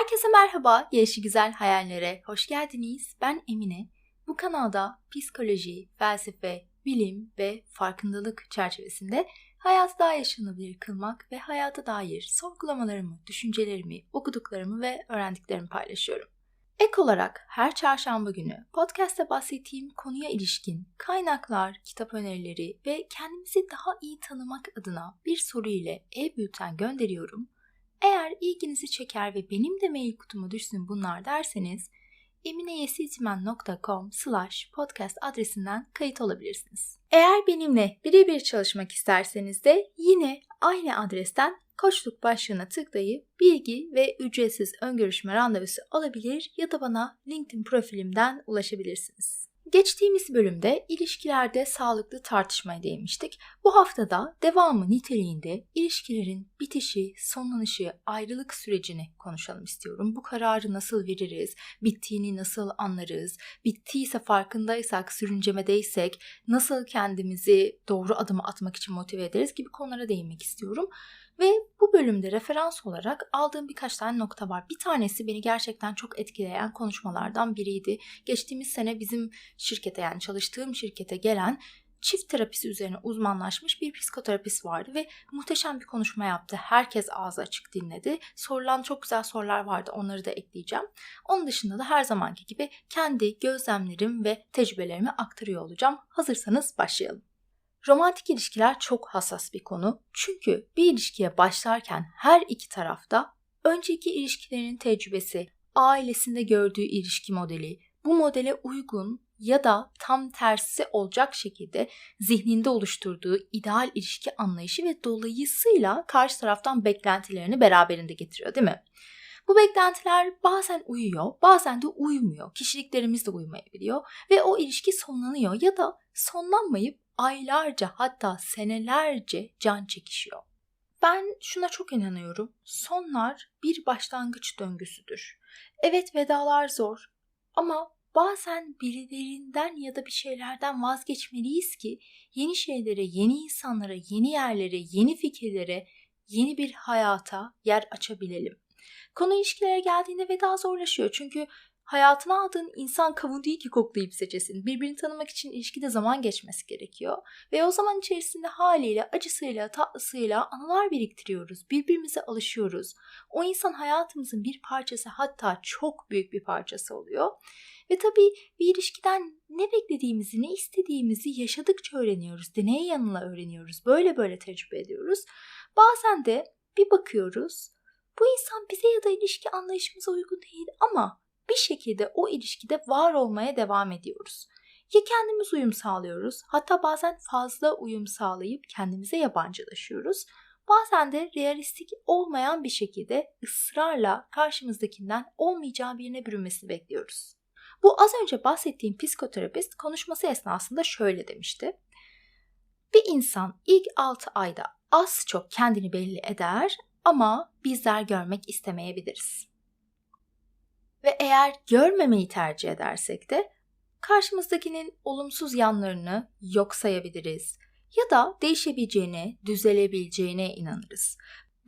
Herkese merhaba, Yaşı Güzel Hayallere hoş geldiniz. Ben Emine. Bu kanalda psikoloji, felsefe, bilim ve farkındalık çerçevesinde hayatı daha yaşanabilir kılmak ve hayata dair sorgulamalarımı, düşüncelerimi, okuduklarımı ve öğrendiklerimi paylaşıyorum. Ek olarak her çarşamba günü podcast'te bahsettiğim konuya ilişkin kaynaklar, kitap önerileri ve kendimizi daha iyi tanımak adına bir soru ile e-bülten gönderiyorum. Eğer ilginizi çeker ve benim de mail kutuma düşsün bunlar derseniz emineyesizmen.com slash podcast adresinden kayıt olabilirsiniz. Eğer benimle birebir çalışmak isterseniz de yine aynı adresten koçluk başlığına tıklayıp bilgi ve ücretsiz öngörüşme randevusu alabilir ya da bana LinkedIn profilimden ulaşabilirsiniz. Geçtiğimiz bölümde ilişkilerde sağlıklı tartışmaya değinmiştik. Bu haftada devamı niteliğinde ilişkilerin bitişi, sonlanışı, ayrılık sürecini konuşalım istiyorum. Bu kararı nasıl veririz? Bittiğini nasıl anlarız? Bittiyse farkındaysak, sürüncemedeysek nasıl kendimizi doğru adımı atmak için motive ederiz gibi konulara değinmek istiyorum. Ve bu bölümde referans olarak aldığım birkaç tane nokta var. Bir tanesi beni gerçekten çok etkileyen konuşmalardan biriydi. Geçtiğimiz sene bizim şirkete yani çalıştığım şirkete gelen çift terapisi üzerine uzmanlaşmış bir psikoterapist vardı ve muhteşem bir konuşma yaptı. Herkes ağzı açık dinledi. Sorulan çok güzel sorular vardı. Onları da ekleyeceğim. Onun dışında da her zamanki gibi kendi gözlemlerim ve tecrübelerimi aktarıyor olacağım. Hazırsanız başlayalım. Romantik ilişkiler çok hassas bir konu. Çünkü bir ilişkiye başlarken her iki tarafta önceki ilişkilerinin tecrübesi, ailesinde gördüğü ilişki modeli, bu modele uygun ya da tam tersi olacak şekilde zihninde oluşturduğu ideal ilişki anlayışı ve dolayısıyla karşı taraftan beklentilerini beraberinde getiriyor değil mi? Bu beklentiler bazen uyuyor, bazen de uymuyor. Kişiliklerimiz de uymayabiliyor ve o ilişki sonlanıyor ya da sonlanmayıp aylarca hatta senelerce can çekişiyor. Ben şuna çok inanıyorum. Sonlar bir başlangıç döngüsüdür. Evet vedalar zor ama bazen birilerinden ya da bir şeylerden vazgeçmeliyiz ki yeni şeylere, yeni insanlara, yeni yerlere, yeni fikirlere, yeni bir hayata yer açabilelim. Konu ilişkilere geldiğinde veda zorlaşıyor. Çünkü hayatına aldığın insan kavun değil ki koklayıp seçesin. Birbirini tanımak için ilişkide zaman geçmesi gerekiyor. Ve o zaman içerisinde haliyle, acısıyla, tatlısıyla anılar biriktiriyoruz. Birbirimize alışıyoruz. O insan hayatımızın bir parçası hatta çok büyük bir parçası oluyor. Ve tabii bir ilişkiden ne beklediğimizi, ne istediğimizi yaşadıkça öğreniyoruz. Deney yanıyla öğreniyoruz. Böyle böyle tecrübe ediyoruz. Bazen de bir bakıyoruz. Bu insan bize ya da ilişki anlayışımıza uygun değil ama bir şekilde o ilişkide var olmaya devam ediyoruz. Ya kendimiz uyum sağlıyoruz, hatta bazen fazla uyum sağlayıp kendimize yabancılaşıyoruz. Bazen de realistik olmayan bir şekilde ısrarla karşımızdakinden olmayacağı birine bürünmesini bekliyoruz. Bu az önce bahsettiğim psikoterapist konuşması esnasında şöyle demişti. Bir insan ilk 6 ayda az çok kendini belli eder ama bizler görmek istemeyebiliriz. Ve eğer görmemeyi tercih edersek de karşımızdakinin olumsuz yanlarını yok sayabiliriz ya da değişebileceğine, düzelebileceğine inanırız.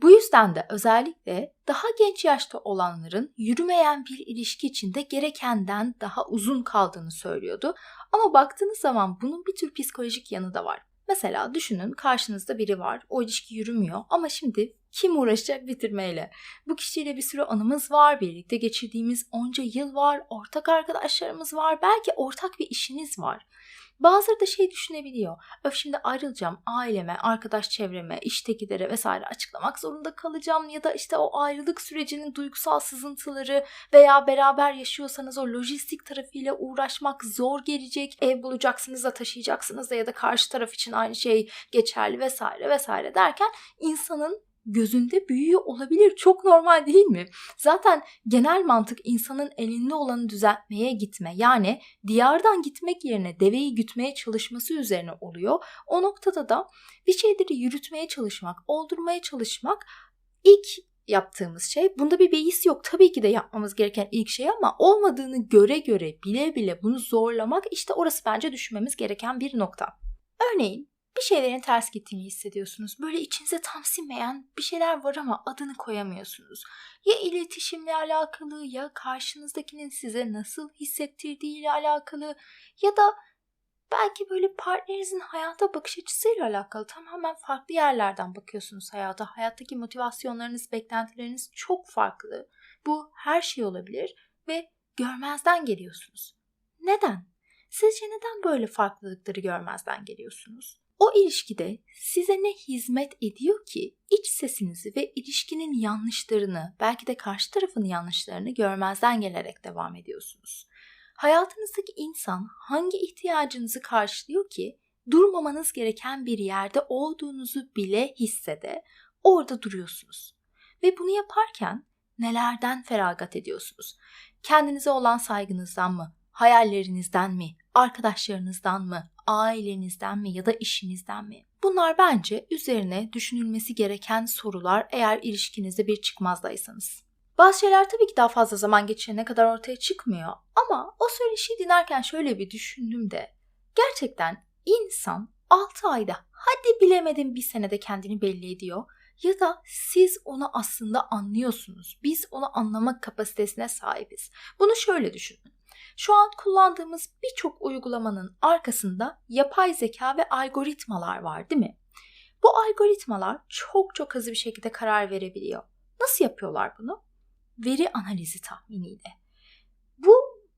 Bu yüzden de özellikle daha genç yaşta olanların yürümeyen bir ilişki içinde gerekenden daha uzun kaldığını söylüyordu. Ama baktığınız zaman bunun bir tür psikolojik yanı da var. Mesela düşünün karşınızda biri var. O ilişki yürümüyor ama şimdi kim uğraşacak bitirmeyle? Bu kişiyle bir sürü anımız var, birlikte geçirdiğimiz onca yıl var, ortak arkadaşlarımız var, belki ortak bir işiniz var. Bazıları da şey düşünebiliyor. Öf şimdi ayrılacağım aileme, arkadaş çevreme, iştekilere vesaire açıklamak zorunda kalacağım ya da işte o ayrılık sürecinin duygusal sızıntıları veya beraber yaşıyorsanız o lojistik tarafıyla uğraşmak zor gelecek. Ev bulacaksınız da taşıyacaksınız da ya da karşı taraf için aynı şey geçerli vesaire vesaire derken insanın gözünde büyüyor olabilir. Çok normal değil mi? Zaten genel mantık insanın elinde olanı düzeltmeye gitme. Yani diyardan gitmek yerine deveyi gütmeye çalışması üzerine oluyor. O noktada da bir şeyleri yürütmeye çalışmak, oldurmaya çalışmak ilk yaptığımız şey. Bunda bir beis yok. Tabii ki de yapmamız gereken ilk şey ama olmadığını göre göre bile bile bunu zorlamak işte orası bence düşünmemiz gereken bir nokta. Örneğin bir şeylerin ters gittiğini hissediyorsunuz. Böyle içinize tam sinmeyen bir şeyler var ama adını koyamıyorsunuz. Ya iletişimle alakalı ya karşınızdakinin size nasıl hissettirdiğiyle alakalı ya da belki böyle partnerinizin hayata bakış açısıyla alakalı tamamen farklı yerlerden bakıyorsunuz hayata. Hayattaki motivasyonlarınız, beklentileriniz çok farklı. Bu her şey olabilir ve görmezden geliyorsunuz. Neden? Sizce neden böyle farklılıkları görmezden geliyorsunuz? O ilişkide size ne hizmet ediyor ki iç sesinizi ve ilişkinin yanlışlarını, belki de karşı tarafın yanlışlarını görmezden gelerek devam ediyorsunuz? Hayatınızdaki insan hangi ihtiyacınızı karşılıyor ki durmamanız gereken bir yerde olduğunuzu bile hissede orada duruyorsunuz. Ve bunu yaparken nelerden feragat ediyorsunuz? Kendinize olan saygınızdan mı? Hayallerinizden mi? Arkadaşlarınızdan mı? Ailenizden mi ya da işinizden mi? Bunlar bence üzerine düşünülmesi gereken sorular eğer ilişkinizde bir çıkmazdaysanız. Bazı şeyler tabii ki daha fazla zaman geçene kadar ortaya çıkmıyor ama o söyleşiyi dinlerken şöyle bir düşündüm de gerçekten insan 6 ayda hadi bilemedim bir senede kendini belli ediyor ya da siz onu aslında anlıyorsunuz. Biz onu anlamak kapasitesine sahibiz. Bunu şöyle düşünün. Şu an kullandığımız birçok uygulamanın arkasında yapay zeka ve algoritmalar var değil mi? Bu algoritmalar çok çok hızlı bir şekilde karar verebiliyor. Nasıl yapıyorlar bunu? Veri analizi tahminiyle. Bu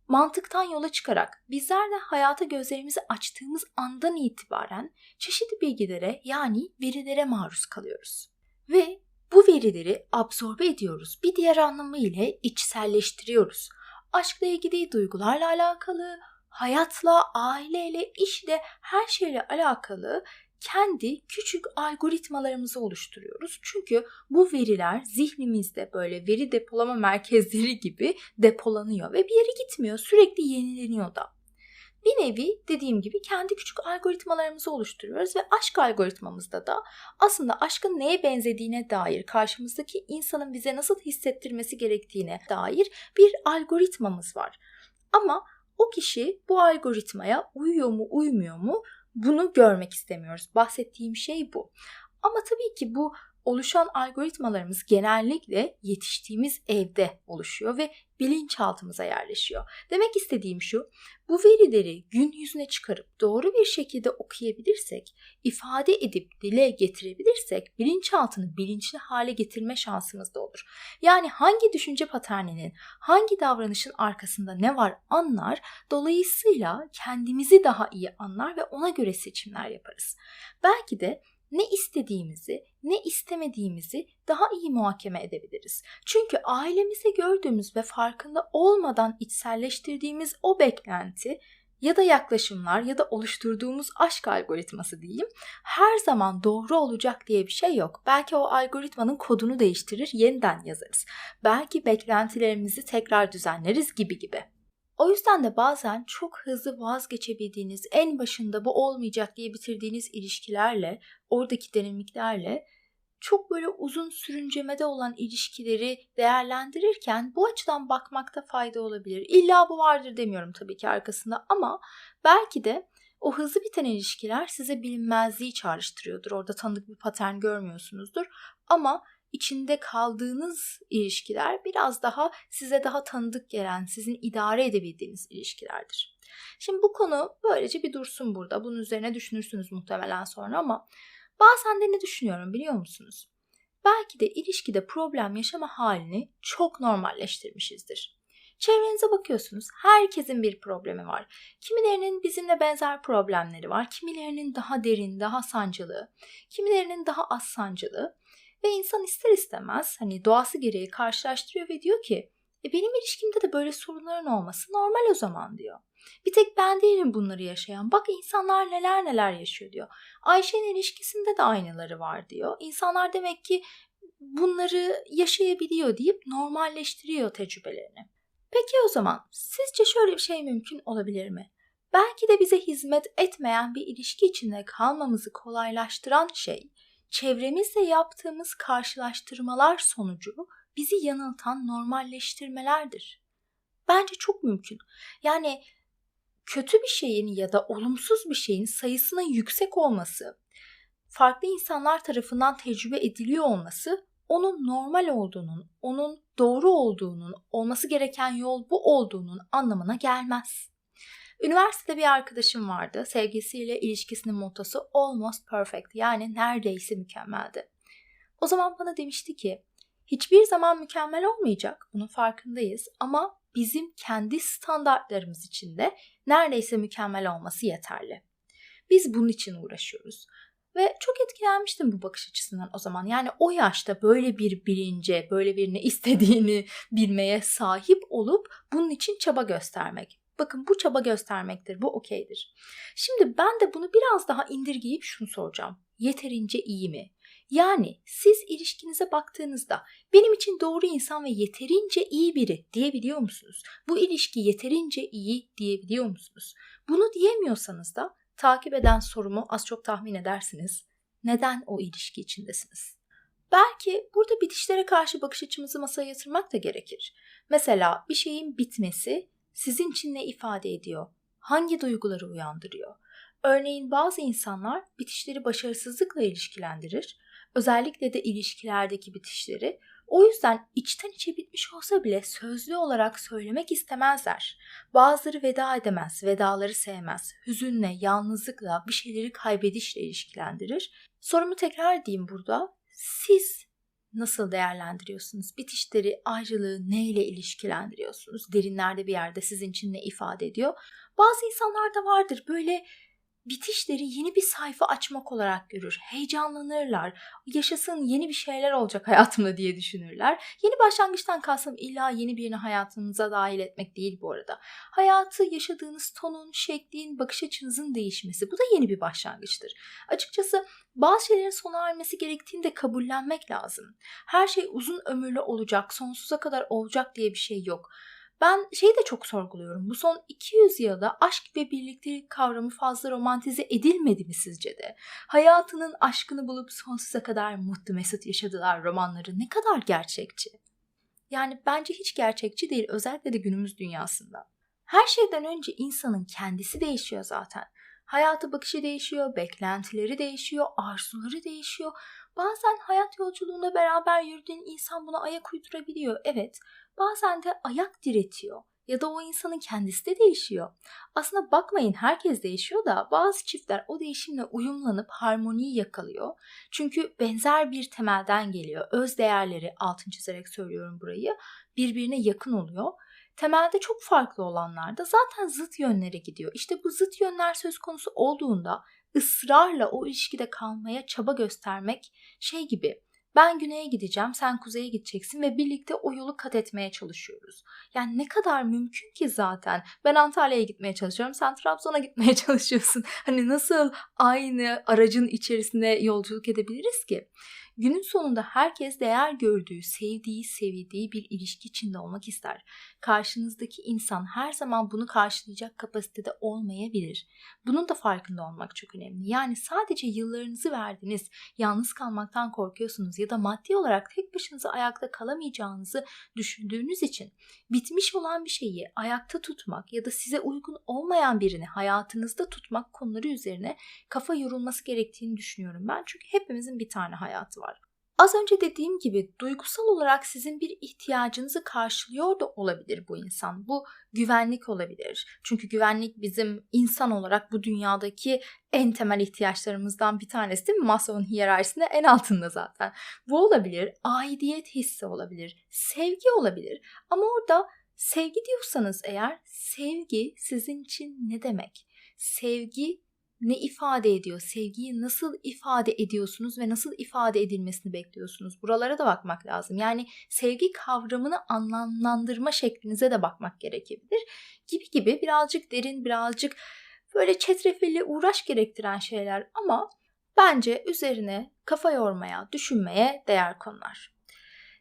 mantıktan yola çıkarak bizler de hayata gözlerimizi açtığımız andan itibaren çeşitli bilgilere yani verilere maruz kalıyoruz. Ve bu verileri absorbe ediyoruz. Bir diğer anlamı ile içselleştiriyoruz aşkla ilgili, duygularla alakalı, hayatla, aileyle, işle, her şeyle alakalı kendi küçük algoritmalarımızı oluşturuyoruz. Çünkü bu veriler zihnimizde böyle veri depolama merkezleri gibi depolanıyor ve bir yere gitmiyor. Sürekli yenileniyor da. Bir nevi dediğim gibi kendi küçük algoritmalarımızı oluşturuyoruz ve aşk algoritmamızda da aslında aşkın neye benzediğine dair, karşımızdaki insanın bize nasıl hissettirmesi gerektiğine dair bir algoritmamız var. Ama o kişi bu algoritmaya uyuyor mu, uymuyor mu bunu görmek istemiyoruz. Bahsettiğim şey bu. Ama tabii ki bu oluşan algoritmalarımız genellikle yetiştiğimiz evde oluşuyor ve bilinçaltımıza yerleşiyor. Demek istediğim şu, bu verileri gün yüzüne çıkarıp doğru bir şekilde okuyabilirsek, ifade edip dile getirebilirsek bilinçaltını bilinçli hale getirme şansımız da olur. Yani hangi düşünce paterninin, hangi davranışın arkasında ne var anlar, dolayısıyla kendimizi daha iyi anlar ve ona göre seçimler yaparız. Belki de ne istediğimizi, ne istemediğimizi daha iyi muhakeme edebiliriz. Çünkü ailemizde gördüğümüz ve farkında olmadan içselleştirdiğimiz o beklenti ya da yaklaşımlar ya da oluşturduğumuz aşk algoritması diyeyim her zaman doğru olacak diye bir şey yok. Belki o algoritmanın kodunu değiştirir, yeniden yazarız. Belki beklentilerimizi tekrar düzenleriz gibi gibi. O yüzden de bazen çok hızlı vazgeçebildiğiniz, en başında bu olmayacak diye bitirdiğiniz ilişkilerle, oradaki dinamiklerle çok böyle uzun sürüncemede olan ilişkileri değerlendirirken bu açıdan bakmakta fayda olabilir. İlla bu vardır demiyorum tabii ki arkasında ama belki de o hızlı biten ilişkiler size bilinmezliği çağrıştırıyordur. Orada tanıdık bir patern görmüyorsunuzdur ama içinde kaldığınız ilişkiler biraz daha size daha tanıdık gelen, sizin idare edebildiğiniz ilişkilerdir. Şimdi bu konu böylece bir dursun burada. Bunun üzerine düşünürsünüz muhtemelen sonra ama bazen de ne düşünüyorum biliyor musunuz? Belki de ilişkide problem yaşama halini çok normalleştirmişizdir. Çevrenize bakıyorsunuz. Herkesin bir problemi var. Kimilerinin bizimle benzer problemleri var. Kimilerinin daha derin, daha sancılı. Kimilerinin daha az sancılı. Ve insan ister istemez hani doğası gereği karşılaştırıyor ve diyor ki e benim ilişkimde de böyle sorunların olması normal o zaman diyor. Bir tek ben değilim bunları yaşayan. Bak insanlar neler neler yaşıyor diyor. Ayşe'nin ilişkisinde de aynıları var diyor. İnsanlar demek ki bunları yaşayabiliyor deyip normalleştiriyor tecrübelerini. Peki o zaman sizce şöyle bir şey mümkün olabilir mi? Belki de bize hizmet etmeyen bir ilişki içinde kalmamızı kolaylaştıran şey çevremizle yaptığımız karşılaştırmalar sonucu bizi yanıltan normalleştirmelerdir. Bence çok mümkün. Yani kötü bir şeyin ya da olumsuz bir şeyin sayısının yüksek olması, farklı insanlar tarafından tecrübe ediliyor olması onun normal olduğunun, onun doğru olduğunun, olması gereken yol bu olduğunun anlamına gelmez. Üniversitede bir arkadaşım vardı. Sevgisiyle ilişkisinin mottosu almost perfect yani neredeyse mükemmeldi. O zaman bana demişti ki hiçbir zaman mükemmel olmayacak. Bunun farkındayız ama bizim kendi standartlarımız içinde neredeyse mükemmel olması yeterli. Biz bunun için uğraşıyoruz. Ve çok etkilenmiştim bu bakış açısından o zaman. Yani o yaşta böyle bir bilince, böyle bir ne istediğini bilmeye sahip olup bunun için çaba göstermek. Bakın bu çaba göstermektir, bu okeydir. Şimdi ben de bunu biraz daha indirgeyip şunu soracağım. Yeterince iyi mi? Yani siz ilişkinize baktığınızda benim için doğru insan ve yeterince iyi biri diyebiliyor musunuz? Bu ilişki yeterince iyi diyebiliyor musunuz? Bunu diyemiyorsanız da takip eden sorumu az çok tahmin edersiniz. Neden o ilişki içindesiniz? Belki burada bitişlere karşı bakış açımızı masaya yatırmak da gerekir. Mesela bir şeyin bitmesi sizin için ne ifade ediyor? Hangi duyguları uyandırıyor? Örneğin bazı insanlar bitişleri başarısızlıkla ilişkilendirir. Özellikle de ilişkilerdeki bitişleri. O yüzden içten içe bitmiş olsa bile sözlü olarak söylemek istemezler. Bazıları veda edemez, vedaları sevmez. Hüzünle, yalnızlıkla, bir şeyleri kaybedişle ilişkilendirir. Sorumu tekrar edeyim burada. Siz nasıl değerlendiriyorsunuz? Bitişleri, ayrılığı neyle ilişkilendiriyorsunuz? Derinlerde bir yerde sizin için ne ifade ediyor? Bazı insanlar da vardır böyle bitişleri yeni bir sayfa açmak olarak görür. Heyecanlanırlar. Yaşasın yeni bir şeyler olacak hayatımda diye düşünürler. Yeni başlangıçtan kalsam illa yeni birini hayatınıza dahil etmek değil bu arada. Hayatı yaşadığınız tonun, şeklin, bakış açınızın değişmesi. Bu da yeni bir başlangıçtır. Açıkçası bazı şeylerin sona ermesi gerektiğini de kabullenmek lazım. Her şey uzun ömürlü olacak, sonsuza kadar olacak diye bir şey yok. Ben şeyi de çok sorguluyorum. Bu son 200 yılda aşk ve birliktelik kavramı fazla romantize edilmedi mi sizce de? Hayatının aşkını bulup sonsuza kadar mutlu mesut yaşadılar romanları ne kadar gerçekçi? Yani bence hiç gerçekçi değil özellikle de günümüz dünyasında. Her şeyden önce insanın kendisi değişiyor zaten. Hayatı bakışı değişiyor, beklentileri değişiyor, arzuları değişiyor. Bazen hayat yolculuğunda beraber yürüdüğün insan buna ayak uydurabiliyor. Evet bazen de ayak diretiyor ya da o insanın kendisi de değişiyor. Aslında bakmayın herkes değişiyor da bazı çiftler o değişimle uyumlanıp harmoniyi yakalıyor. Çünkü benzer bir temelden geliyor. Öz değerleri altın çizerek söylüyorum burayı birbirine yakın oluyor. Temelde çok farklı olanlar da zaten zıt yönlere gidiyor. İşte bu zıt yönler söz konusu olduğunda ısrarla o ilişkide kalmaya çaba göstermek şey gibi ben güneye gideceğim, sen kuzeye gideceksin ve birlikte o yolu kat etmeye çalışıyoruz. Yani ne kadar mümkün ki zaten. Ben Antalya'ya gitmeye çalışıyorum, sen Trabzon'a gitmeye çalışıyorsun. Hani nasıl aynı aracın içerisinde yolculuk edebiliriz ki? Günün sonunda herkes değer gördüğü, sevdiği, sevildiği bir ilişki içinde olmak ister. Karşınızdaki insan her zaman bunu karşılayacak kapasitede olmayabilir. Bunun da farkında olmak çok önemli. Yani sadece yıllarınızı verdiniz, yalnız kalmaktan korkuyorsunuz ya da maddi olarak tek başınıza ayakta kalamayacağınızı düşündüğünüz için bitmiş olan bir şeyi ayakta tutmak ya da size uygun olmayan birini hayatınızda tutmak konuları üzerine kafa yorulması gerektiğini düşünüyorum ben. Çünkü hepimizin bir tane hayatı var Az önce dediğim gibi duygusal olarak sizin bir ihtiyacınızı karşılıyor da olabilir bu insan. Bu güvenlik olabilir. Çünkü güvenlik bizim insan olarak bu dünyadaki en temel ihtiyaçlarımızdan bir tanesi değil mi? Maslow'un hiyerarşisinde en altında zaten. Bu olabilir. Aidiyet hissi olabilir. Sevgi olabilir. Ama orada sevgi diyorsanız eğer sevgi sizin için ne demek? Sevgi ne ifade ediyor? Sevgiyi nasıl ifade ediyorsunuz ve nasıl ifade edilmesini bekliyorsunuz? Buralara da bakmak lazım. Yani sevgi kavramını anlamlandırma şeklinize de bakmak gerekebilir. Gibi gibi birazcık derin, birazcık böyle çetrefilli uğraş gerektiren şeyler ama bence üzerine kafa yormaya, düşünmeye değer konular.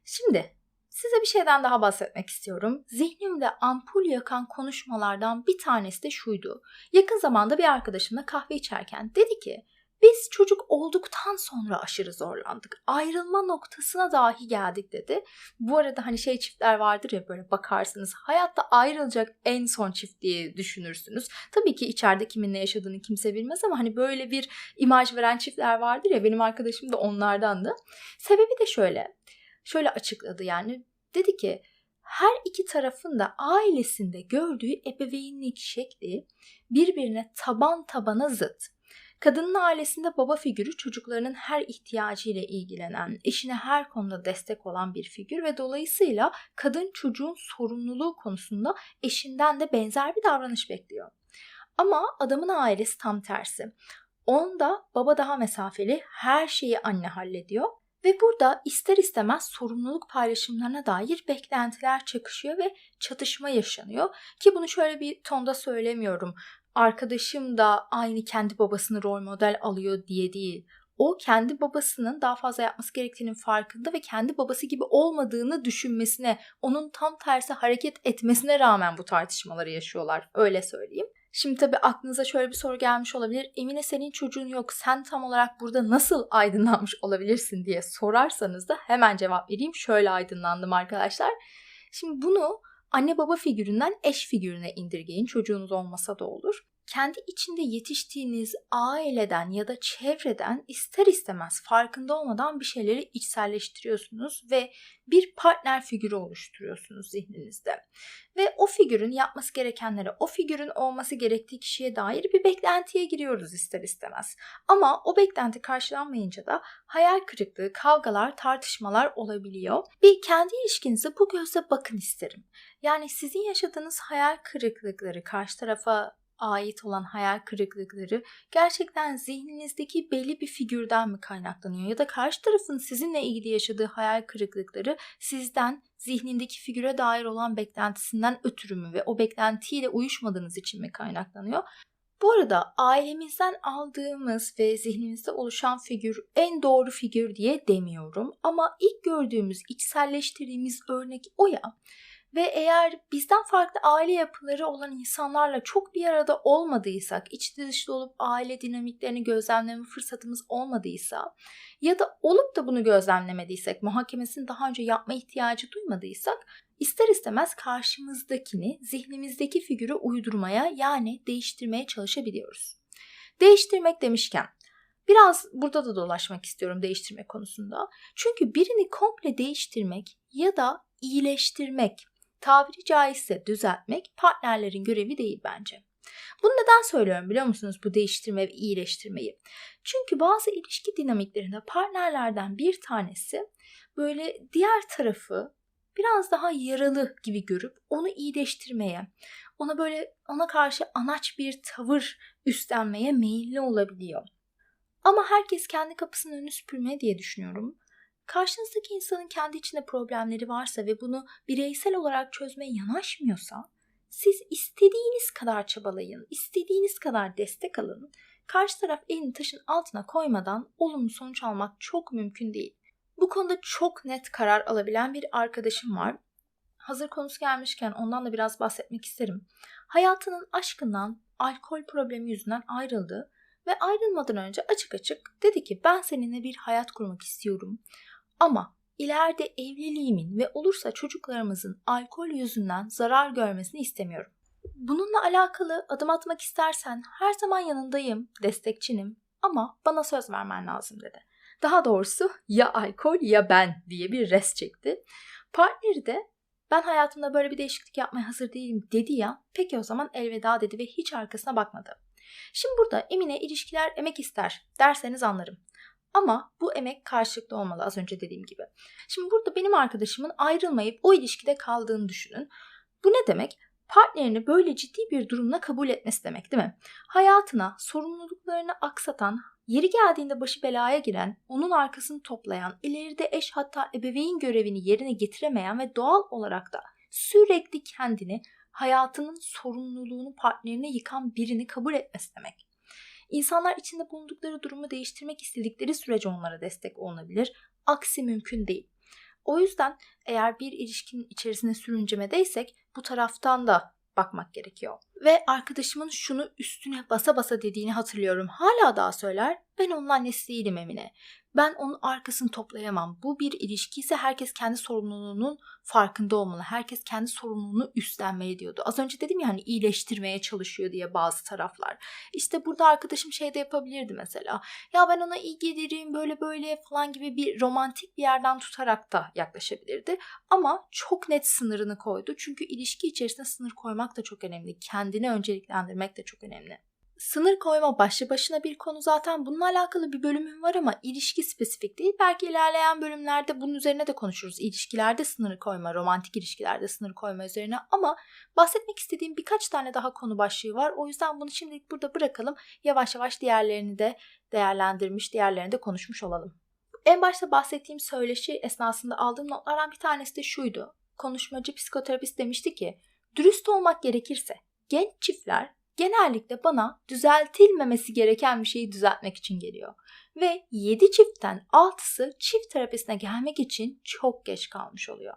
Şimdi Size bir şeyden daha bahsetmek istiyorum. Zihnimde ampul yakan konuşmalardan bir tanesi de şuydu. Yakın zamanda bir arkadaşımla kahve içerken dedi ki Biz çocuk olduktan sonra aşırı zorlandık. Ayrılma noktasına dahi geldik dedi. Bu arada hani şey çiftler vardır ya böyle bakarsınız hayatta ayrılacak en son çift diye düşünürsünüz. Tabii ki içeride kimin ne yaşadığını kimse bilmez ama hani böyle bir imaj veren çiftler vardır ya benim arkadaşım da onlardandı. Sebebi de şöyle. Şöyle açıkladı yani. Dedi ki her iki tarafın da ailesinde gördüğü ebeveynlik şekli birbirine taban tabana zıt. Kadının ailesinde baba figürü çocuklarının her ihtiyacıyla ilgilenen, eşine her konuda destek olan bir figür ve dolayısıyla kadın çocuğun sorumluluğu konusunda eşinden de benzer bir davranış bekliyor. Ama adamın ailesi tam tersi. Onda baba daha mesafeli, her şeyi anne hallediyor ve burada ister istemez sorumluluk paylaşımlarına dair beklentiler çakışıyor ve çatışma yaşanıyor. Ki bunu şöyle bir tonda söylemiyorum. Arkadaşım da aynı kendi babasını rol model alıyor diye değil. O kendi babasının daha fazla yapması gerektiğinin farkında ve kendi babası gibi olmadığını düşünmesine, onun tam tersi hareket etmesine rağmen bu tartışmaları yaşıyorlar. Öyle söyleyeyim. Şimdi tabii aklınıza şöyle bir soru gelmiş olabilir. Emine senin çocuğun yok. Sen tam olarak burada nasıl aydınlanmış olabilirsin diye sorarsanız da hemen cevap vereyim. Şöyle aydınlandım arkadaşlar. Şimdi bunu anne baba figüründen eş figürüne indirgeyin. Çocuğunuz olmasa da olur kendi içinde yetiştiğiniz aileden ya da çevreden ister istemez farkında olmadan bir şeyleri içselleştiriyorsunuz ve bir partner figürü oluşturuyorsunuz zihninizde. Ve o figürün yapması gerekenlere, o figürün olması gerektiği kişiye dair bir beklentiye giriyoruz ister istemez. Ama o beklenti karşılanmayınca da hayal kırıklığı, kavgalar, tartışmalar olabiliyor. Bir kendi ilişkinize bu gözle bakın isterim. Yani sizin yaşadığınız hayal kırıklıkları karşı tarafa ait olan hayal kırıklıkları gerçekten zihninizdeki belli bir figürden mi kaynaklanıyor ya da karşı tarafın sizinle ilgili yaşadığı hayal kırıklıkları sizden zihnindeki figüre dair olan beklentisinden ötürü mü ve o beklentiyle uyuşmadığınız için mi kaynaklanıyor? Bu arada ailemizden aldığımız ve zihnimizde oluşan figür en doğru figür diye demiyorum ama ilk gördüğümüz, içselleştirdiğimiz örnek o ya. Ve eğer bizden farklı aile yapıları olan insanlarla çok bir arada olmadıysak, içli dışlı olup aile dinamiklerini gözlemleme fırsatımız olmadıysa ya da olup da bunu gözlemlemediysek, muhakemesini daha önce yapma ihtiyacı duymadıysak ister istemez karşımızdakini zihnimizdeki figürü uydurmaya yani değiştirmeye çalışabiliyoruz. Değiştirmek demişken Biraz burada da dolaşmak istiyorum değiştirme konusunda. Çünkü birini komple değiştirmek ya da iyileştirmek tabiri caizse düzeltmek partnerlerin görevi değil bence. Bunu neden söylüyorum biliyor musunuz bu değiştirme ve iyileştirmeyi? Çünkü bazı ilişki dinamiklerinde partnerlerden bir tanesi böyle diğer tarafı biraz daha yaralı gibi görüp onu iyileştirmeye, ona böyle ona karşı anaç bir tavır üstlenmeye meyilli olabiliyor. Ama herkes kendi kapısının önünü süpürmeye diye düşünüyorum. Karşınızdaki insanın kendi içinde problemleri varsa ve bunu bireysel olarak çözmeye yanaşmıyorsa siz istediğiniz kadar çabalayın, istediğiniz kadar destek alın. Karşı taraf elini taşın altına koymadan olumlu sonuç almak çok mümkün değil. Bu konuda çok net karar alabilen bir arkadaşım var. Hazır konusu gelmişken ondan da biraz bahsetmek isterim. Hayatının aşkından alkol problemi yüzünden ayrıldı ve ayrılmadan önce açık açık dedi ki ben seninle bir hayat kurmak istiyorum. Ama ileride evliliğimin ve olursa çocuklarımızın alkol yüzünden zarar görmesini istemiyorum. Bununla alakalı adım atmak istersen her zaman yanındayım, destekçinim ama bana söz vermen lazım dedi. Daha doğrusu ya alkol ya ben diye bir res çekti. Partneri de ben hayatımda böyle bir değişiklik yapmaya hazır değilim dedi ya peki o zaman elveda dedi ve hiç arkasına bakmadı. Şimdi burada Emine ilişkiler emek ister derseniz anlarım. Ama bu emek karşılıklı olmalı az önce dediğim gibi. Şimdi burada benim arkadaşımın ayrılmayıp o ilişkide kaldığını düşünün. Bu ne demek? Partnerini böyle ciddi bir durumla kabul etmesi demek değil mi? Hayatına sorumluluklarını aksatan, yeri geldiğinde başı belaya giren, onun arkasını toplayan, ileride eş hatta ebeveyn görevini yerine getiremeyen ve doğal olarak da sürekli kendini hayatının sorumluluğunu partnerine yıkan birini kabul etmesi demek. İnsanlar içinde bulundukları durumu değiştirmek istedikleri sürece onlara destek olunabilir. Aksi mümkün değil. O yüzden eğer bir ilişkinin içerisine sürüncemedeysek bu taraftan da bakmak gerekiyor. Ve arkadaşımın şunu üstüne basa basa dediğini hatırlıyorum. Hala daha söyler. Ben onun annesi değilim Emine. Ben onun arkasını toplayamam. Bu bir ilişki ise herkes kendi sorumluluğunun farkında olmalı. Herkes kendi sorumluluğunu üstlenmeli diyordu. Az önce dedim ya hani iyileştirmeye çalışıyor diye bazı taraflar. İşte burada arkadaşım şey de yapabilirdi mesela. Ya ben ona iyi gelirim böyle böyle falan gibi bir romantik bir yerden tutarak da yaklaşabilirdi. Ama çok net sınırını koydu. Çünkü ilişki içerisinde sınır koymak da çok önemli. Kendini önceliklendirmek de çok önemli. Sınır koyma başlı başına bir konu zaten bununla alakalı bir bölümüm var ama ilişki spesifik değil. Belki ilerleyen bölümlerde bunun üzerine de konuşuruz. İlişkilerde sınır koyma, romantik ilişkilerde sınır koyma üzerine ama bahsetmek istediğim birkaç tane daha konu başlığı var. O yüzden bunu şimdilik burada bırakalım. Yavaş yavaş diğerlerini de değerlendirmiş, diğerlerini de konuşmuş olalım. En başta bahsettiğim söyleşi esnasında aldığım notlardan bir tanesi de şuydu. Konuşmacı psikoterapist demişti ki, dürüst olmak gerekirse genç çiftler genellikle bana düzeltilmemesi gereken bir şeyi düzeltmek için geliyor. Ve 7 çiftten 6'sı çift terapisine gelmek için çok geç kalmış oluyor.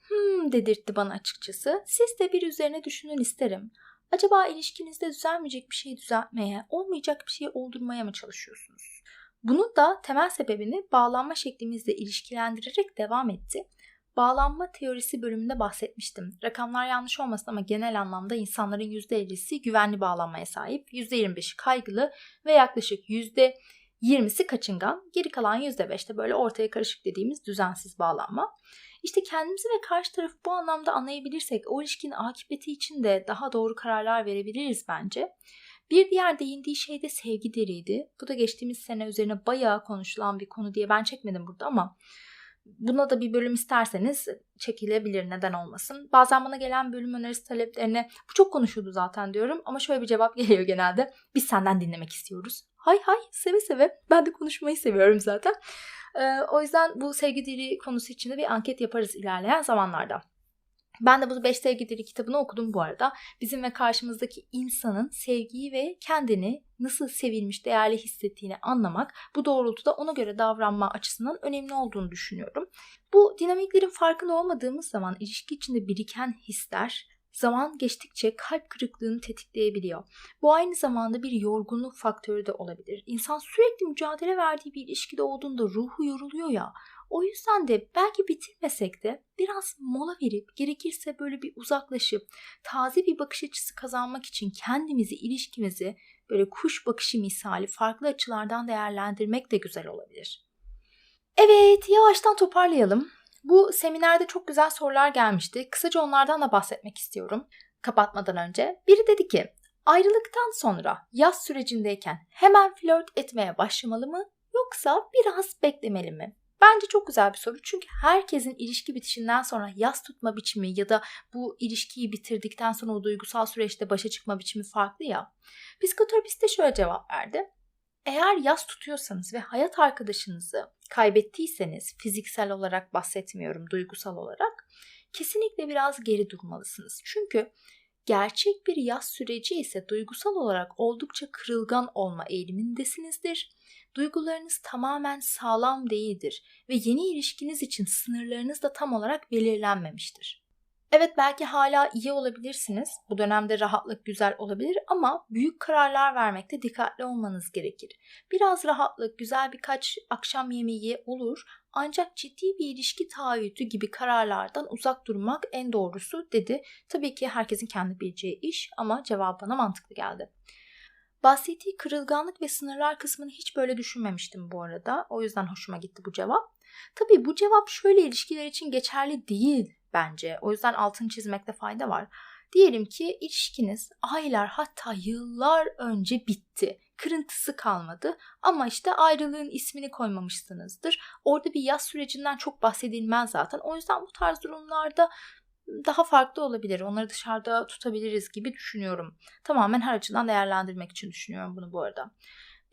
Hmm dedirtti bana açıkçası. Siz de bir üzerine düşünün isterim. Acaba ilişkinizde düzelmeyecek bir şeyi düzeltmeye, olmayacak bir şeyi oldurmaya mı çalışıyorsunuz? Bunun da temel sebebini bağlanma şeklimizle ilişkilendirerek devam etti bağlanma teorisi bölümünde bahsetmiştim. Rakamlar yanlış olmasın ama genel anlamda insanların %50'si güvenli bağlanmaya sahip, %25'i kaygılı ve yaklaşık %20'si kaçıngan. Geri kalan %5'te böyle ortaya karışık dediğimiz düzensiz bağlanma. İşte kendimizi ve karşı tarafı bu anlamda anlayabilirsek o ilişkinin akıbeti için de daha doğru kararlar verebiliriz bence. Bir diğer değindiği şey de sevgi deriydi. Bu da geçtiğimiz sene üzerine bayağı konuşulan bir konu diye ben çekmedim burada ama Buna da bir bölüm isterseniz çekilebilir neden olmasın. Bazen bana gelen bölüm önerisi taleplerine bu çok konuşuldu zaten diyorum ama şöyle bir cevap geliyor genelde. Biz senden dinlemek istiyoruz. Hay hay seve seve ben de konuşmayı seviyorum zaten. Ee, o yüzden bu sevgi dili konusu için de bir anket yaparız ilerleyen zamanlarda. Ben de bu Beş Sevgi Dili kitabını okudum bu arada. Bizim ve karşımızdaki insanın sevgiyi ve kendini nasıl sevilmiş, değerli hissettiğini anlamak, bu doğrultuda ona göre davranma açısından önemli olduğunu düşünüyorum. Bu dinamiklerin farkında olmadığımız zaman ilişki içinde biriken hisler zaman geçtikçe kalp kırıklığını tetikleyebiliyor. Bu aynı zamanda bir yorgunluk faktörü de olabilir. İnsan sürekli mücadele verdiği bir ilişkide olduğunda ruhu yoruluyor ya. O yüzden de belki bitirmesek de biraz mola verip gerekirse böyle bir uzaklaşıp taze bir bakış açısı kazanmak için kendimizi, ilişkimizi böyle kuş bakışı misali farklı açılardan değerlendirmek de güzel olabilir. Evet, yavaştan toparlayalım. Bu seminerde çok güzel sorular gelmişti. Kısaca onlardan da bahsetmek istiyorum kapatmadan önce. Biri dedi ki, ayrılıktan sonra yaz sürecindeyken hemen flört etmeye başlamalı mı yoksa biraz beklemeli mi? Bence çok güzel bir soru çünkü herkesin ilişki bitişinden sonra yas tutma biçimi ya da bu ilişkiyi bitirdikten sonra o duygusal süreçte başa çıkma biçimi farklı ya. Psikoterapist de şöyle cevap verdi. Eğer yas tutuyorsanız ve hayat arkadaşınızı kaybettiyseniz fiziksel olarak bahsetmiyorum duygusal olarak kesinlikle biraz geri durmalısınız. Çünkü gerçek bir yas süreci ise duygusal olarak oldukça kırılgan olma eğilimindesinizdir Duygularınız tamamen sağlam değildir ve yeni ilişkiniz için sınırlarınız da tam olarak belirlenmemiştir. Evet belki hala iyi olabilirsiniz. Bu dönemde rahatlık güzel olabilir ama büyük kararlar vermekte dikkatli olmanız gerekir. Biraz rahatlık, güzel birkaç akşam yemeği olur ancak ciddi bir ilişki taahhütü gibi kararlardan uzak durmak en doğrusu dedi. Tabii ki herkesin kendi bileceği iş ama cevap bana mantıklı geldi. Bahsettiği kırılganlık ve sınırlar kısmını hiç böyle düşünmemiştim bu arada. O yüzden hoşuma gitti bu cevap. Tabii bu cevap şöyle ilişkiler için geçerli değil bence. O yüzden altını çizmekte fayda var. Diyelim ki ilişkiniz aylar hatta yıllar önce bitti. Kırıntısı kalmadı ama işte ayrılığın ismini koymamışsınızdır. Orada bir yaz sürecinden çok bahsedilmez zaten. O yüzden bu tarz durumlarda daha farklı olabilir. Onları dışarıda tutabiliriz gibi düşünüyorum. Tamamen her açıdan değerlendirmek için düşünüyorum bunu bu arada.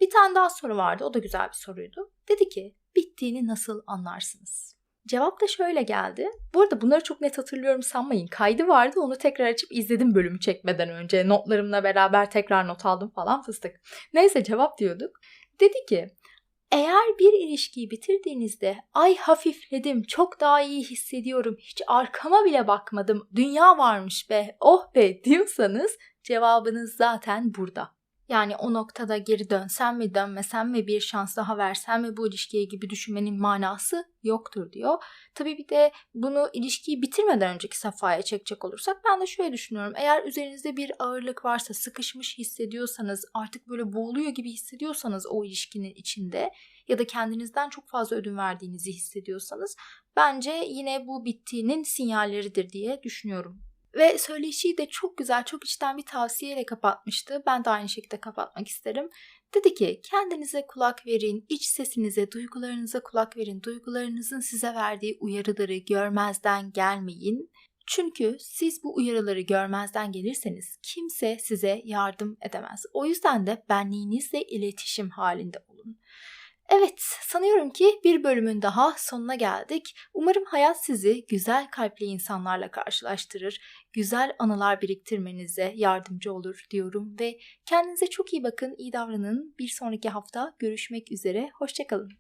Bir tane daha soru vardı. O da güzel bir soruydu. Dedi ki bittiğini nasıl anlarsınız? Cevap da şöyle geldi. Bu arada bunları çok net hatırlıyorum sanmayın. Kaydı vardı onu tekrar açıp izledim bölümü çekmeden önce. Notlarımla beraber tekrar not aldım falan fıstık. Neyse cevap diyorduk. Dedi ki eğer bir ilişkiyi bitirdiğinizde ay hafifledim, çok daha iyi hissediyorum, hiç arkama bile bakmadım, dünya varmış be, oh be diyorsanız Cevabınız zaten burada. Yani o noktada geri dönsem mi dönmesem mi bir şans daha versem mi bu ilişkiye gibi düşünmenin manası yoktur diyor. Tabii bir de bunu ilişkiyi bitirmeden önceki safhaya çekecek olursak ben de şöyle düşünüyorum. Eğer üzerinizde bir ağırlık varsa sıkışmış hissediyorsanız artık böyle boğuluyor gibi hissediyorsanız o ilişkinin içinde ya da kendinizden çok fazla ödün verdiğinizi hissediyorsanız bence yine bu bittiğinin sinyalleridir diye düşünüyorum. Ve söyleşiyi de çok güzel, çok içten bir tavsiyeyle kapatmıştı. Ben de aynı şekilde kapatmak isterim. Dedi ki kendinize kulak verin, iç sesinize, duygularınıza kulak verin. Duygularınızın size verdiği uyarıları görmezden gelmeyin. Çünkü siz bu uyarıları görmezden gelirseniz kimse size yardım edemez. O yüzden de benliğinizle iletişim halinde olun. Evet, sanıyorum ki bir bölümün daha sonuna geldik. Umarım hayat sizi güzel kalpli insanlarla karşılaştırır, güzel anılar biriktirmenize yardımcı olur diyorum ve kendinize çok iyi bakın, iyi davranın. Bir sonraki hafta görüşmek üzere, hoşçakalın.